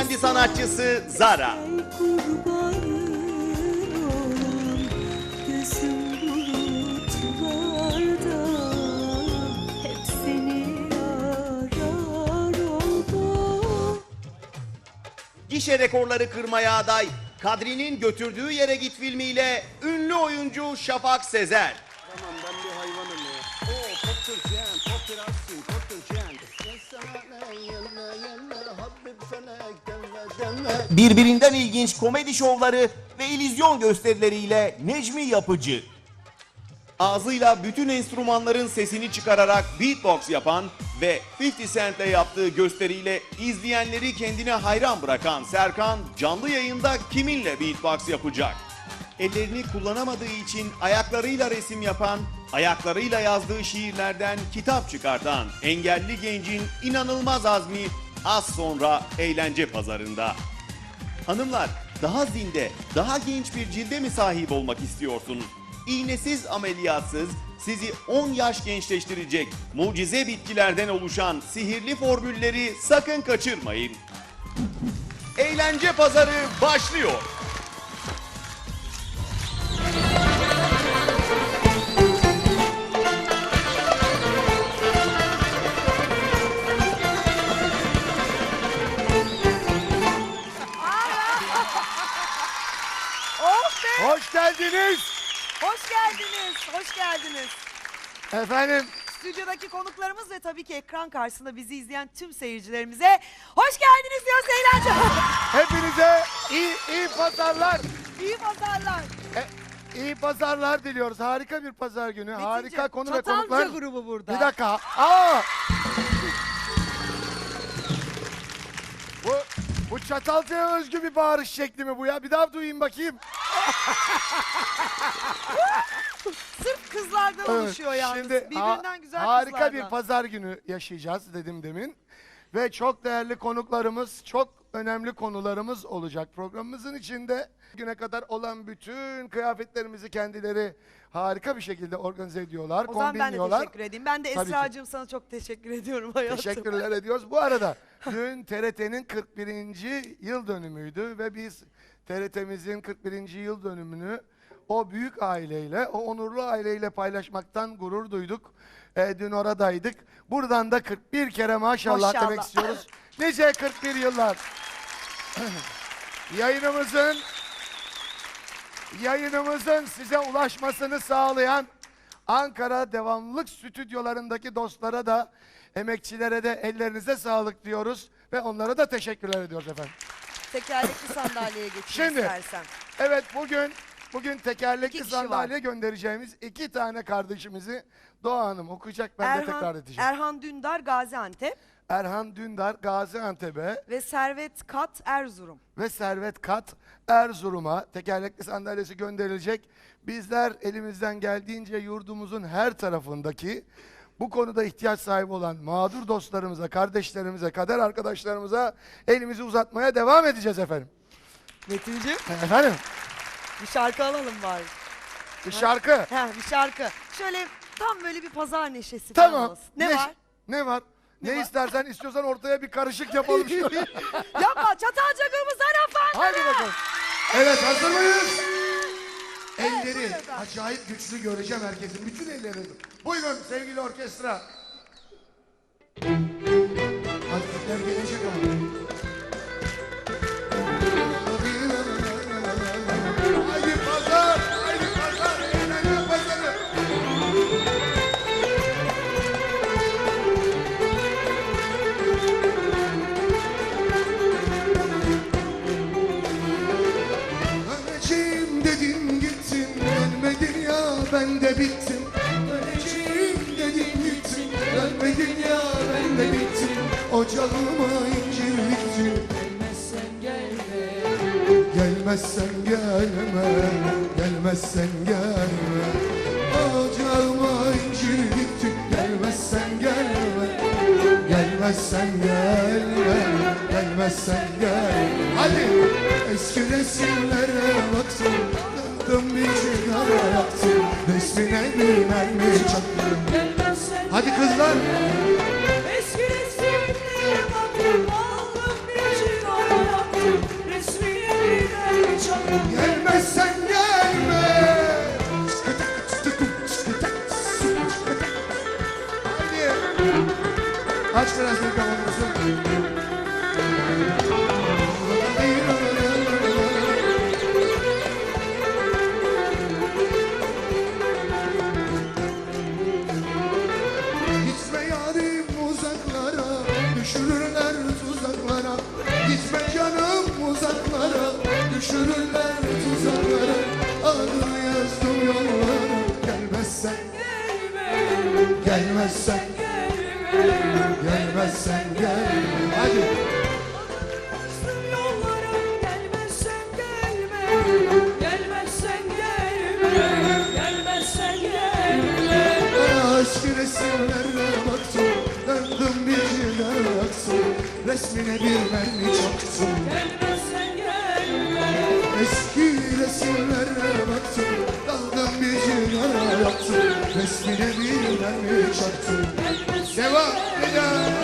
hanımefendi sanatçısı Zara. Gişe rekorları kırmaya aday. Kadri'nin götürdüğü yere git filmiyle ünlü oyuncu Şafak Sezer. Tamam ben bir hayvanım ya. Oo. Sana yalla yalla Habib felek deme deme. Birbirinden ilginç komedi şovları ve illüzyon gösterileriyle Necmi Yapıcı. Ağzıyla bütün enstrümanların sesini çıkararak beatbox yapan ve 50 Cent'le yaptığı gösteriyle izleyenleri kendine hayran bırakan Serkan canlı yayında kiminle beatbox yapacak? Ellerini kullanamadığı için ayaklarıyla resim yapan, ayaklarıyla yazdığı şiirlerden kitap çıkartan engelli gencin inanılmaz azmi az sonra eğlence pazarında. Hanımlar, daha zinde, daha genç bir cilde mi sahip olmak istiyorsunuz? İğnesiz ameliyatsız, sizi 10 yaş gençleştirecek mucize bitkilerden oluşan sihirli formülleri sakın kaçırmayın. Eğlence pazarı başlıyor. Geldiniz. Hoş geldiniz, hoş geldiniz. Efendim Stüdyodaki konuklarımız ve tabii ki ekran karşısında bizi izleyen tüm seyircilerimize hoş geldiniz diyoruz eğlence. hepinize iyi, iyi pazarlar. İyi pazarlar. E, iyi pazarlar diliyoruz. Harika bir pazar günü. Harika konu ve konuklar. grubu burada. Bir dakika. Aa! Çatalca'ya özgü bir bağırış şekli mi bu ya? Bir daha duyayım bakayım. Sırf kızlardan Evet, oluşuyor yalnız. Şimdi Birbirinden ha- güzel harika kızlardan. bir pazar günü yaşayacağız dedim demin. Ve çok değerli konuklarımız, çok önemli konularımız olacak programımızın içinde. Güne kadar olan bütün kıyafetlerimizi kendileri harika bir şekilde organize ediyorlar, O zaman ben de kombinliyorlar. teşekkür edeyim. Ben de Tabii ki. Esra'cığım sana çok teşekkür ediyorum hayatım. Teşekkürler ediyoruz. Bu arada dün TRT'nin 41. yıl dönümüydü ve biz TRT'mizin 41. yıl dönümünü o büyük aileyle, o onurlu aileyle paylaşmaktan gurur duyduk. Ee, dün oradaydık. Buradan da 41 kere maşallah, Maşallah. demek istiyoruz. Nice 41 yıllar. Yayınımızın yayınımızın size ulaşmasını sağlayan Ankara Devamlılık Stüdyolarındaki dostlara da emekçilere de ellerinize sağlık diyoruz ve onlara da teşekkürler ediyoruz efendim. Tekerlekli sandalyeye geçeyim Şimdi, istersen. Evet bugün bugün tekerlekli İki kişi sandalye var. göndereceğimiz iki tane kardeşimizi Doğa Hanım okuyacak ben de tekrar Erhan, edeceğim. Erhan Dündar Gaziantep Erhan Dündar Gaziantep'e ve Servet Kat Erzurum. ve Servet Kat Erzurum'a tekerlekli sandalyesi gönderilecek. Bizler elimizden geldiğince yurdumuzun her tarafındaki bu konuda ihtiyaç sahibi olan mağdur dostlarımıza, kardeşlerimize, kader arkadaşlarımıza elimizi uzatmaya devam edeceğiz efendim. Metin'ciğim Efendim bir şarkı alalım bari. bir şarkı. Heh, bir şarkı. Şöyle tam böyle bir pazar neşesi falan Tamam. olsun. Ne, var? Ne var? Ne, istersen istiyorsan ortaya bir karışık yapalım şöyle. Yapma Çatalca grubu Zarafan. Haydi bakalım. Evet hazır mıyız? Elleri acayip güçlü göreceğim herkesin. Bütün ellerini. Buyurun sevgili orkestra. Harfler gelecek ama. Ocağıma incir diktin Gelmezsen gelme Gelmezsen gelme Gelmezsen gelme Ocağıma incir diktin Gelmezsen gelme Gelmezsen gelme, gelmezsen gel. Hadi eski resimlere baktım, döndüm bir sigara yaktım. Resmine bir mermi çaktım. Hadi kızlar. Aç biraz mikrofonunuzu. Gitme yarim uzaklara Düşürürler tuzaklara. Gitme canım uzaklara Düşürürler tuzaklara. Adını yazdım yollara Gelmezsen Gelmezsen Gelmezsen gel. Hadi. Yollara gelmezsen gelme. Gelmezsen gelme. Gelmezsen gelme. Bana aşk resimlerine baktım. Döndüm bir şeyler yaktım Resmine bir mermi çaktım Gelmezsen gelme. Eski resimlere baktım. Daldım bir şeyler yaptım Resmine bir mermi çaktım Devam eder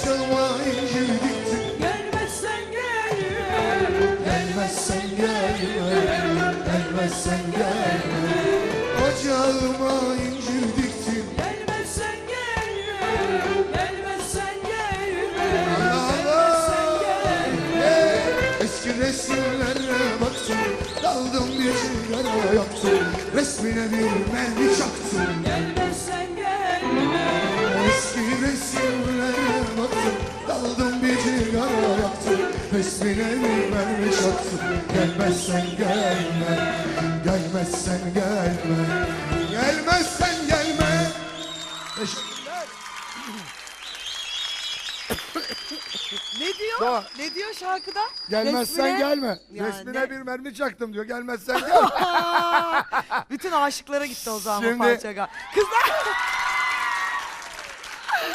O çalma incir diktin Gelmezsen gelme Gelmezsen gelme Gelmezsen gelme Ocağıma incir diktin Gelmezsen gelme Gelmezsen gelme Allah Hey, Eski resimlere baktım. Daldım bir sigara yaktım Resmine bir mermi çaktım. Gelmezsen gelme Eski resimlere Daldım bir sigara yaktım Resmine bir mermi çaktım Gelmezsen gelme Gelmezsen gelme Gelmezsen gelme Teşekkürler Ne diyor? Doğa. Ne diyor şarkıda? Gelmezsen Resmine- gelme. Ya Resmine ne? bir mermi çaktım diyor. Gelmezsen gelme. Bütün aşıklara gitti o zaman Şimdi- bu parça. Kızlar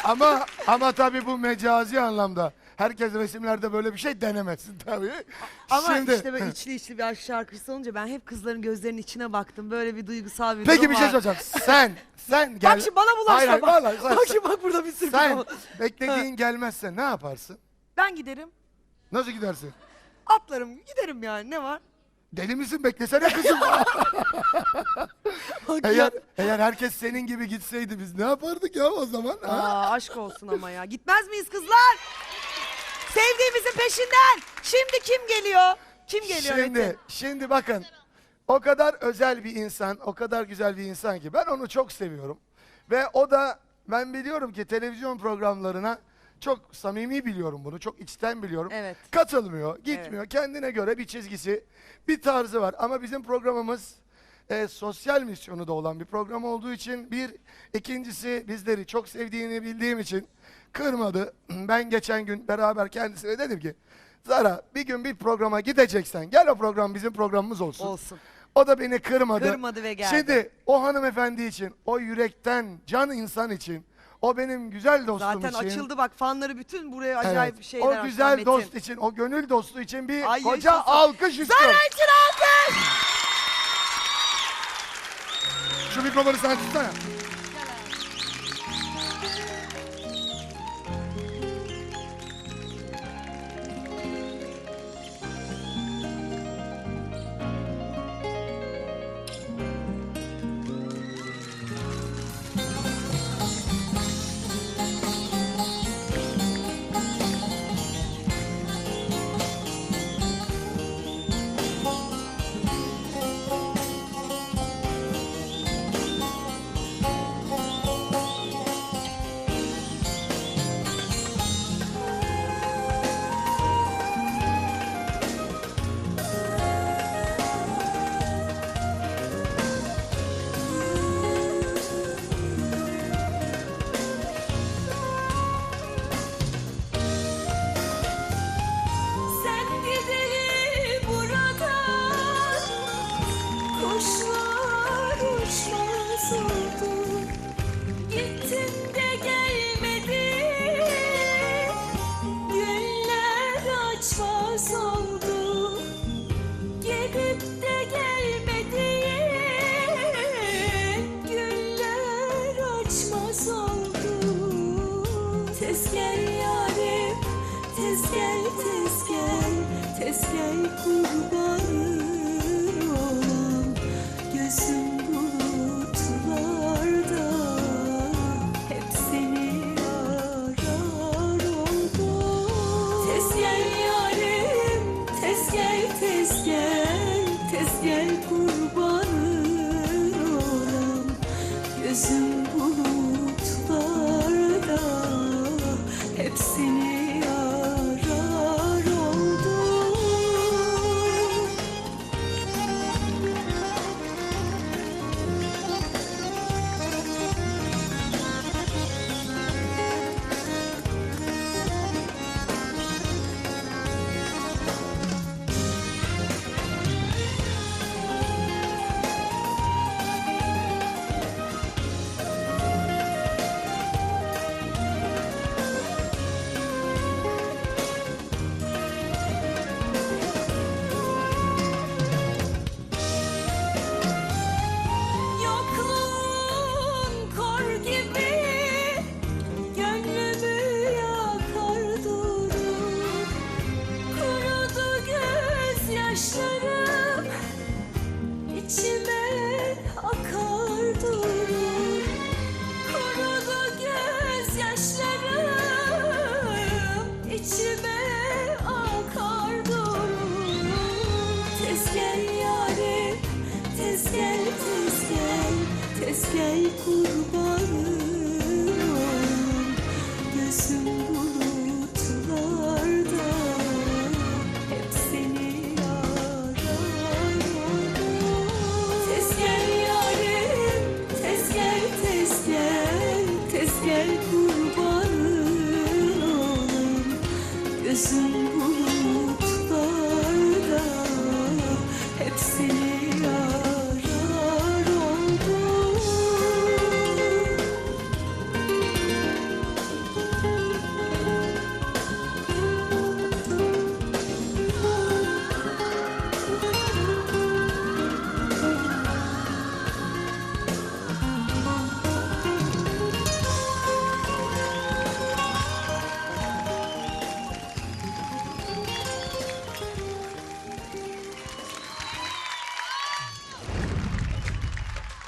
ama ama tabii bu mecazi anlamda. Herkes resimlerde böyle bir şey denemesin tabii. ama Şimdi, işte böyle içli içli bir aşk şarkısı olunca ben hep kızların gözlerinin içine baktım. Böyle bir duygusal bir Peki durum bir şey var. soracağım. Sen, sen gel. Bak şimdi bana bulaşma Hayır, hayır, bak. vallahi sen- bak şimdi bak burada bir sürü Sen beklediğin gelmezse ne yaparsın? Ben giderim. Nasıl gidersin? Atlarım giderim yani ne var? Deli misin beklesene kızım. Eğer, eğer herkes senin gibi gitseydi biz ne yapardık ya o zaman? Ha? Aa, aşk olsun ama ya. Gitmez miyiz kızlar? Sevdiğimizin peşinden. Şimdi kim geliyor? Kim geliyor Şimdi, Metin? şimdi bakın. O kadar özel bir insan, o kadar güzel bir insan ki ben onu çok seviyorum. Ve o da ben biliyorum ki televizyon programlarına çok samimi biliyorum bunu, çok içten biliyorum. Evet. Katılmıyor, gitmiyor. Kendine göre bir çizgisi, bir tarzı var. Ama bizim programımız e, sosyal misyonu da olan bir program olduğu için bir, ikincisi bizleri çok sevdiğini bildiğim için kırmadı. Ben geçen gün beraber kendisine dedim ki Zara bir gün bir programa gideceksen gel o program bizim programımız olsun. Olsun. O da beni kırmadı. Kırmadı ve geldi. Şimdi o hanımefendi için, o yürekten can insan için, o benim güzel dostum Zaten için. açıldı bak fanları bütün buraya Evet, acayip şeyler o güzel Metin. dost için, o gönül dostu için bir Ay, koca yaşasın. alkış istiyorum. Zara için alkış. Şu mikrofonu sen tutsana.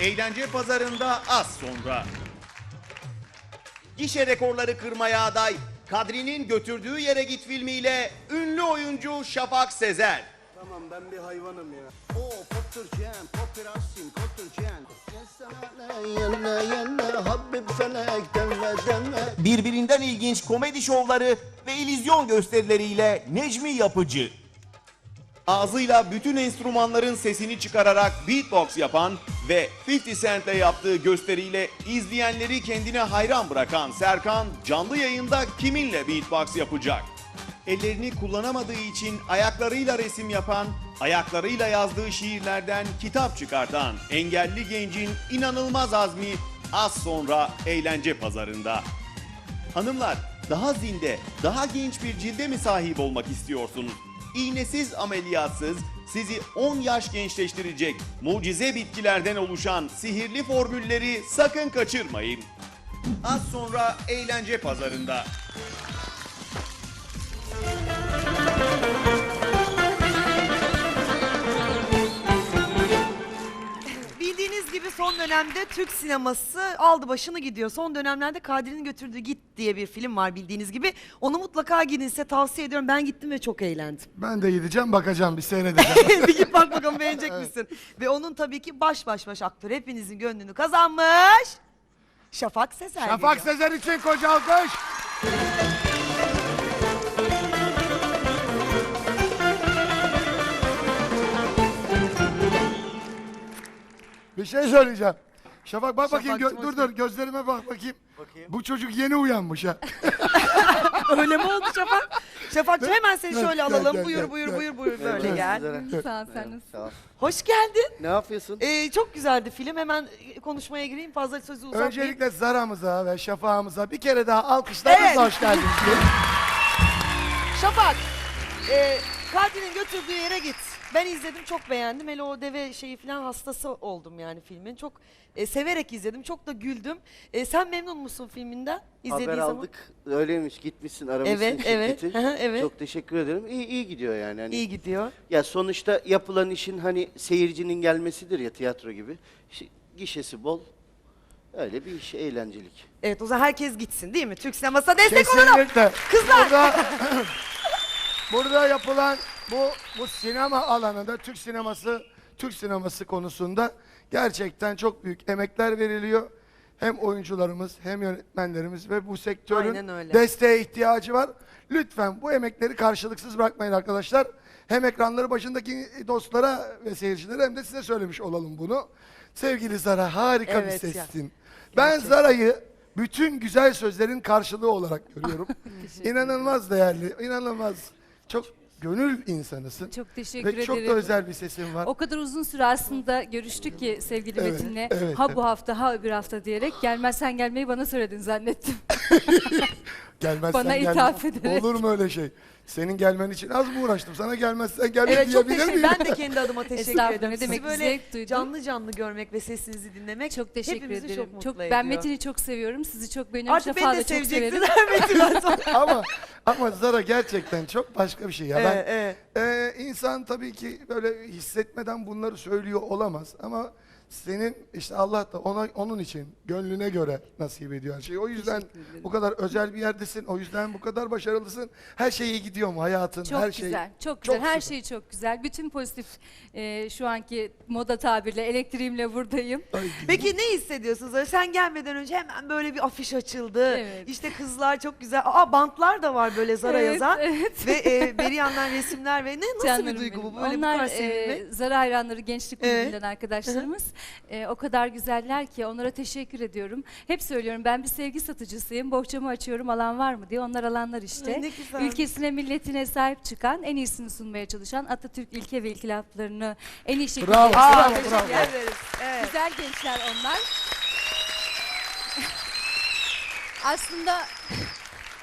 Eğlence pazarında az sonra. Gişe rekorları kırmaya aday Kadri'nin götürdüğü yere git filmiyle ünlü oyuncu Şafak Sezer. Tamam ben bir hayvanım ya. O Pottercan, Popperassin, Pottercan. Yensene yenne yenne Habib felek deme deme. Birbirinden ilginç komedi şovları ve illüzyon gösterileriyle Necmi Yapıcı. Ağzıyla bütün enstrümanların sesini çıkararak beatbox yapan ve 50 Cent'le yaptığı gösteriyle izleyenleri kendine hayran bırakan Serkan canlı yayında kiminle beatbox yapacak? Ellerini kullanamadığı için ayaklarıyla resim yapan, ayaklarıyla yazdığı şiirlerden kitap çıkartan engelli gencin inanılmaz azmi az sonra eğlence pazarında. Hanımlar, daha zinde, daha genç bir cilde mi sahip olmak istiyorsunuz? İğnesiz ameliyatsız, sizi 10 yaş gençleştirecek mucize bitkilerden oluşan sihirli formülleri sakın kaçırmayın. Az sonra eğlence pazarında. Gibi son dönemde Türk sineması aldı başını gidiyor. Son dönemlerde Kadir'in götürdüğü Git diye bir film var bildiğiniz gibi. Onu mutlaka gidin size tavsiye ediyorum. Ben gittim ve çok eğlendim. Ben de gideceğim bakacağım bir seyredeceğim. bir git bak bakalım beğenecek misin? Ve onun tabii ki baş baş baş aktör hepinizin gönlünü kazanmış. Şafak Sezer Şafak geliyor. Sezer için koca alkış. Bir şey söyleyeceğim. Şafak bak bakayım gö- dur dur gözlerime bak bakayım. Bu çocuk yeni uyanmış ha. Öyle mi oldu Şafak? Şafakcığım hemen seni şöyle alalım. gel, buyur gel, buyur buyur buyur böyle gel. Sağ ol, sen nasılsın? Sağ ol. Hoş geldin. Ne yapıyorsun? Ee, çok güzeldi film. Hemen konuşmaya gireyim. Fazla sözü uzatmayayım. Öncelikle Zara'mıza ve Şafak'ımıza bir kere daha alkışlarınızla Evet. hoş geldiniz. Şafak, e, Kadir'in götürdüğü yere git. Ben izledim çok beğendim. Hele o deve şeyi falan hastası oldum yani filmin. Çok e, severek izledim. Çok da güldüm. E, sen memnun musun filminden? İzlediğin Haber zaman. aldık. Öyleymiş gitmişsin aramışsın Evet, evet. şirketi. Hı hı, evet. Çok teşekkür ederim. İyi, iyi gidiyor yani. Hani, İyi gidiyor. Ya sonuçta yapılan işin hani seyircinin gelmesidir ya tiyatro gibi. Şi- Gişesi bol. Öyle bir iş eğlencelik. Evet o zaman herkes gitsin değil mi? Türk sinemasına destek olalım. Kesinlikle. Kızlar. Burada, burada yapılan bu bu sinema alanında Türk sineması Türk sineması konusunda gerçekten çok büyük emekler veriliyor. Hem oyuncularımız hem yönetmenlerimiz ve bu sektörün Aynen öyle. desteğe ihtiyacı var. Lütfen bu emekleri karşılıksız bırakmayın arkadaşlar. Hem ekranları başındaki dostlara ve seyircilere hem de size söylemiş olalım bunu. Sevgili Zara harika Evet bir ya. sessin. Ben Zara'yı bütün güzel sözlerin karşılığı olarak görüyorum. inanılmaz değerli, inanılmaz. Çok gönül insanısın. Çok teşekkür Ve çok da ederim. özel bir sesin var. O kadar uzun süre aslında görüştük ki sevgili Evet, Metin'le. evet, ha bu hafta ha öbür hafta diyerek gelmezsen gelmeyi bana söyledin zannettim. Gelmezsen bana gelme. ithaf ederek. Olur mu öyle şey? Senin gelmen için az mı uğraştım? Sana gelmezsen gelme Evet çok diyebilir teşekkür miyim? Ben de kendi adıma teşekkür Estağfurullah, ederim. ne Sizi demek, böyle zevk duydum. canlı canlı görmek ve sesinizi dinlemek Çok teşekkür hepimizi ederim. çok mutlu ediyor. ben Metin'i çok seviyorum. Sizi çok beğeniyorum. Artık Şafak'ı beni de da çok severim. Hasan. ama ama Zara gerçekten çok başka bir şey ya. Evet, ben evet. Ee, insan tabii ki böyle hissetmeden bunları söylüyor olamaz ama senin işte Allah da ona onun için gönlüne göre nasip ediyor her şeyi. O yüzden bu kadar özel bir yerdesin. O yüzden bu kadar başarılısın. Her şey iyi gidiyor mu hayatın? Çok her şey güzel, çok güzel. çok Her süper. şey çok güzel. Bütün pozitif e, şu anki moda tabirle, elektriğimle buradayım. Ay, Peki ne hissediyorsunuz? Öyle Sen gelmeden önce hemen böyle bir afiş açıldı. Evet. İşte kızlar çok güzel. Aa bantlar da var böyle Zara Evet, yazan. evet. Ve e, beri yandan resimler ve ne nasıl Canlarım bir duygu bu? benim. Böyle Onlar bu kadar sevinmek. e, Zara hayranları gençlik Evet. kulübünden arkadaşlarımız. E, o kadar güzeller ki onlara teşekkür ediyorum. Hep söylüyorum ben bir sevgi satıcısıyım. Bohçamı açıyorum alan var mı diye. Onlar alanlar işte. Ne güzel. Ülkesine milletine sahip çıkan, en iyisini sunmaya çalışan Atatürk ilke ve ilkelaplarını en iyi şekilde Bravo, bravo, bravo. Evet. Güzel gençler onlar. aslında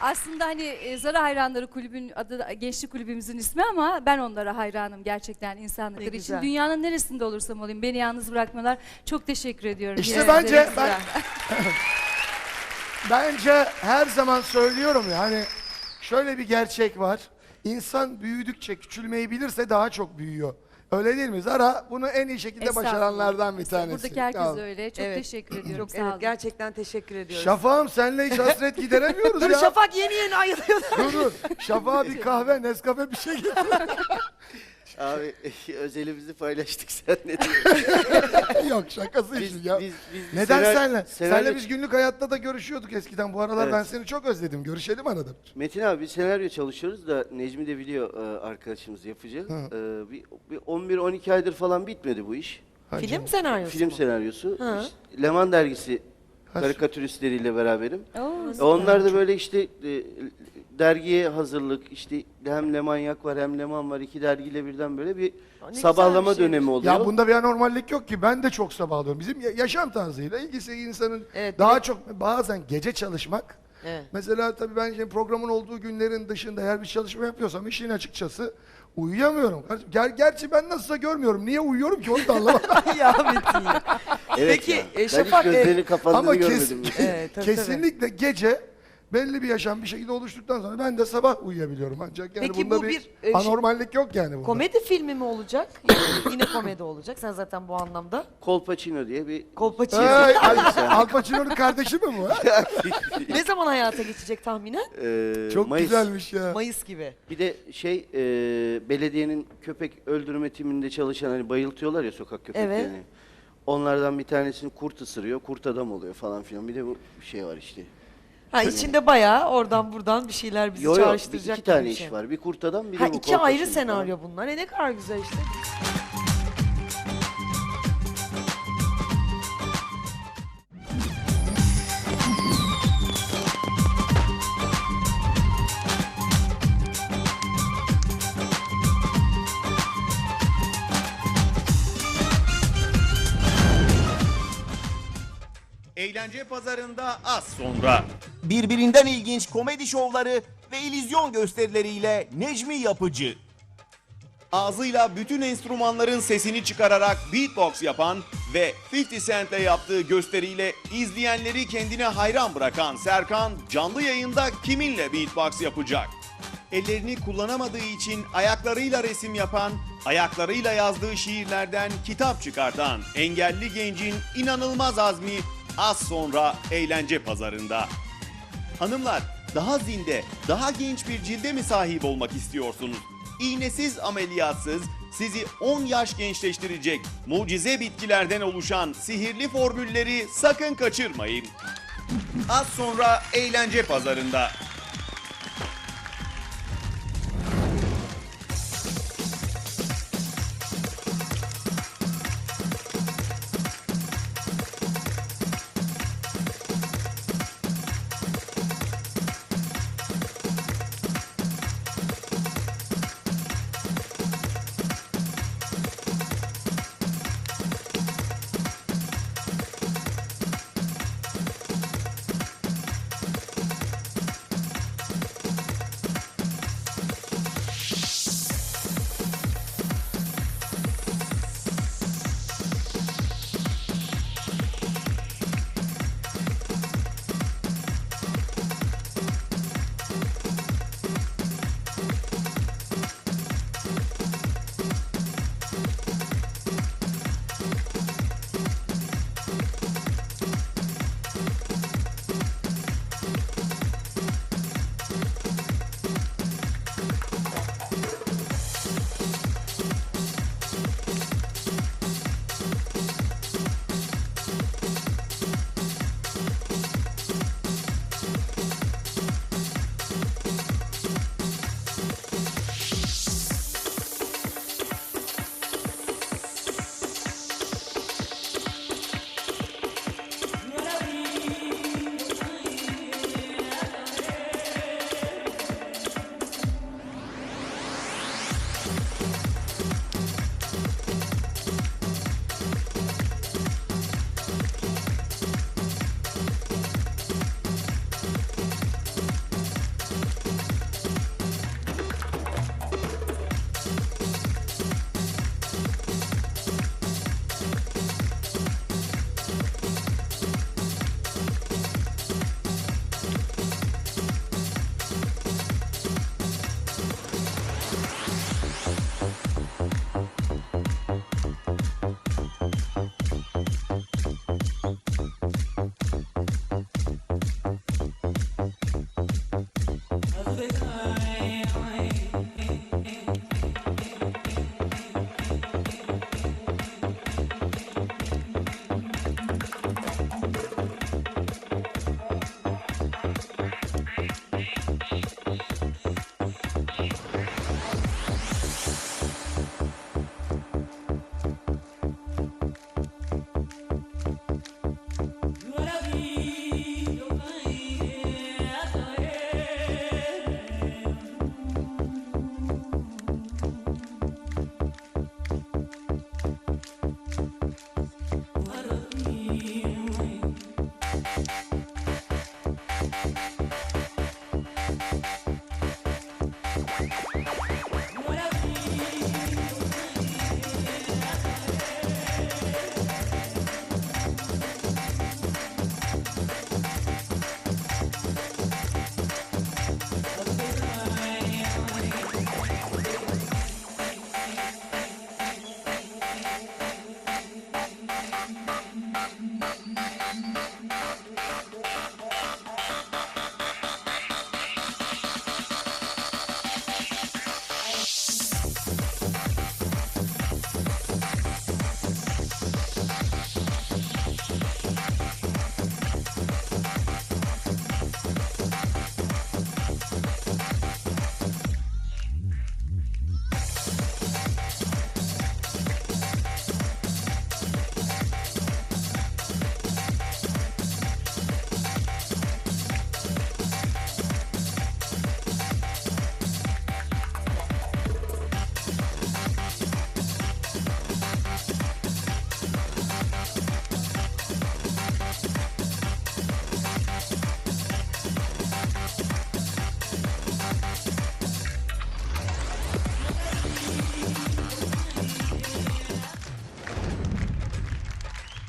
aslında hani e, Zara Hayranları Kulübü'nün adı gençlik kulübümüzün ismi ama ben onlara hayranım gerçekten insanlıkları için. güzel. Dünyanın neresinde olursam olayım beni yalnız bırakmıyorlar. Çok teşekkür ediyorum. İşte Yine bence ben bence her zaman söylüyorum ya hani şöyle bir gerçek var. İnsan büyüdükçe küçülmeyi bilirse daha çok büyüyor. Öyle değil mi? Zara bunu en iyi şekilde Estağfurullah. başaranlardan bir tanesi. Buradaki herkes ol. öyle. Çok Evet. teşekkür ediyorum. Çok, Sağ evet, gerçekten teşekkür ediyoruz. Şafağım senle hiç hasret gideremiyoruz Dur ya. Şafak yeni yeni ayılıyor. Dur dur. Şafağa bir kahve, Nescafe bir şey getir. Abi özelimizi paylaştık sen ne diyorsun? Yok şakası için ya. biz- biz- Neden senaryo- senle? senaryo- Senle biz günlük hayatta da görüşüyorduk eskiden. Bu aralar Evet. ben seni çok özledim. Görüşelim arada. bir. Metin abi bir senaryo çalışıyoruz da Necmi de biliyor e, arkadaşımız yapıcı. E, bir, bir 11-12 aydır falan bitmedi bu iş. Ha Film canım. senaryosu Film mu? senaryosu. İşte Leman dergisi Ha, karikatüristleriyle beraberim. Oo, E, Onlar da böyle işte e, dergiye hazırlık, işte hem Lemanyak var hem Leman var iki dergiyle birden böyle bir ne güzel sabahlama bir şeymiş. dönemi oluyor. Ya bunda bir anormallik yok ki. Ben de çok sabahlıyorum. Bizim ya- yaşam tarzıyla ilgisi insanın Evet, daha çok bazen gece çalışmak. Evet. Mesela tabii ben şimdi programın olduğu günlerin dışında eğer bir çalışma yapıyorsam işin açıkçası uyuyamıyorum. Ger gerçi ben nasılsa görmüyorum. Niye uyuyorum ki onu da anlamadım. ya Metin ya. Evet Peki, ya. e, ben Şafak, hiç e, gözlerini kapandığını Ama kes- görmedim. Evet, tabii, kesinlikle gece belli bir yaşam bir şekilde oluştuktan sonra ben de sabah uyuyabiliyorum ancak yani Peki bunda bu bir, bir, e, şey- anormallik yok yani bunda. Komedi filmi mi olacak? Yani yine komedi olacak. Sen zaten bu anlamda. Kolpaçino diye bir Kolpaçino. Ay, Al, Al Pacino'nun kardeşi mi bu? ne zaman hayata geçecek tahminen? e, Çok Mayıs. güzelmiş ya. Mayıs gibi. Bir de şey e, belediyenin köpek öldürme timinde çalışan hani bayıltıyorlar ya sokak köpeklerini. Onlardan bir tanesini kurt ısırıyor, kurt adam oluyor falan filan. Bir de bu şey var işte. Ha içinde bayağı oradan buradan bir şeyler bizi Yo yo bir- çağrıştıracak iki gibi tane bir iş şey. var. Bir kurt adam bir Ha de bu iki ayrı Kolpaçino senaryo bunlar. E ne kadar güzel işte. Eğlence pazarında az sonra. Birbirinden ilginç komedi şovları ve illüzyon gösterileriyle Necmi Yapıcı. ağzıyla bütün enstrümanların sesini çıkararak beatbox yapan ve 50 Cent'le yaptığı gösteriyle izleyenleri kendine hayran bırakan Serkan canlı yayında kiminle beatbox yapacak? Ellerini kullanamadığı için ayaklarıyla resim yapan, ayaklarıyla yazdığı şiirlerden kitap çıkartan engelli gencin inanılmaz azmi az sonra eğlence pazarında. Hanımlar, daha zinde, daha genç bir cilde mi sahip olmak istiyorsunuz? İğnesiz ameliyatsız, sizi 10 yaş gençleştirecek mucize bitkilerden oluşan sihirli formülleri sakın kaçırmayın. Az sonra eğlence pazarında.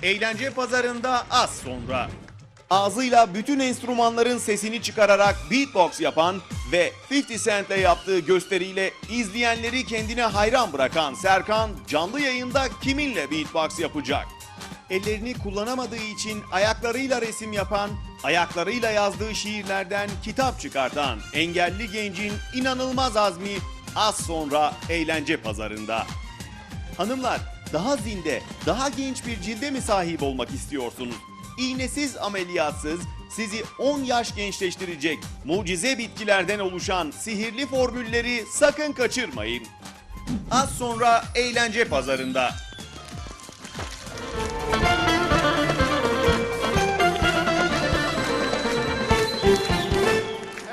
Eğlence pazarında az sonra. Ağzıyla bütün enstrümanların sesini çıkararak beatbox yapan ve 50 Cent'le yaptığı gösteriyle izleyenleri kendine hayran bırakan Serkan canlı yayında kiminle beatbox yapacak? Ellerini kullanamadığı için ayaklarıyla resim yapan, ayaklarıyla yazdığı şiirlerden kitap çıkartan engelli gencin inanılmaz azmi az sonra eğlence pazarında. Hanımlar, daha zinde, daha genç bir cilde mi sahip olmak istiyorsunuz? İğnesiz ameliyatsız, sizi 10 yaş gençleştirecek mucize bitkilerden oluşan sihirli formülleri sakın kaçırmayın. Az sonra eğlence pazarında.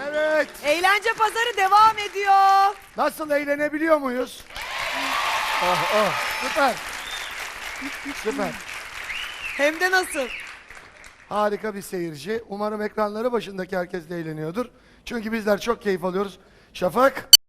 Evet. Eğlence pazarı devam ediyor. Nasıl eğlenebiliyor muyuz? Oh oh süper. Süper. Hem de nasıl? Harika bir seyirci. Umarım ekranları başındaki herkes de eğleniyordur. Çünkü bizler çok keyif alıyoruz. Şafak.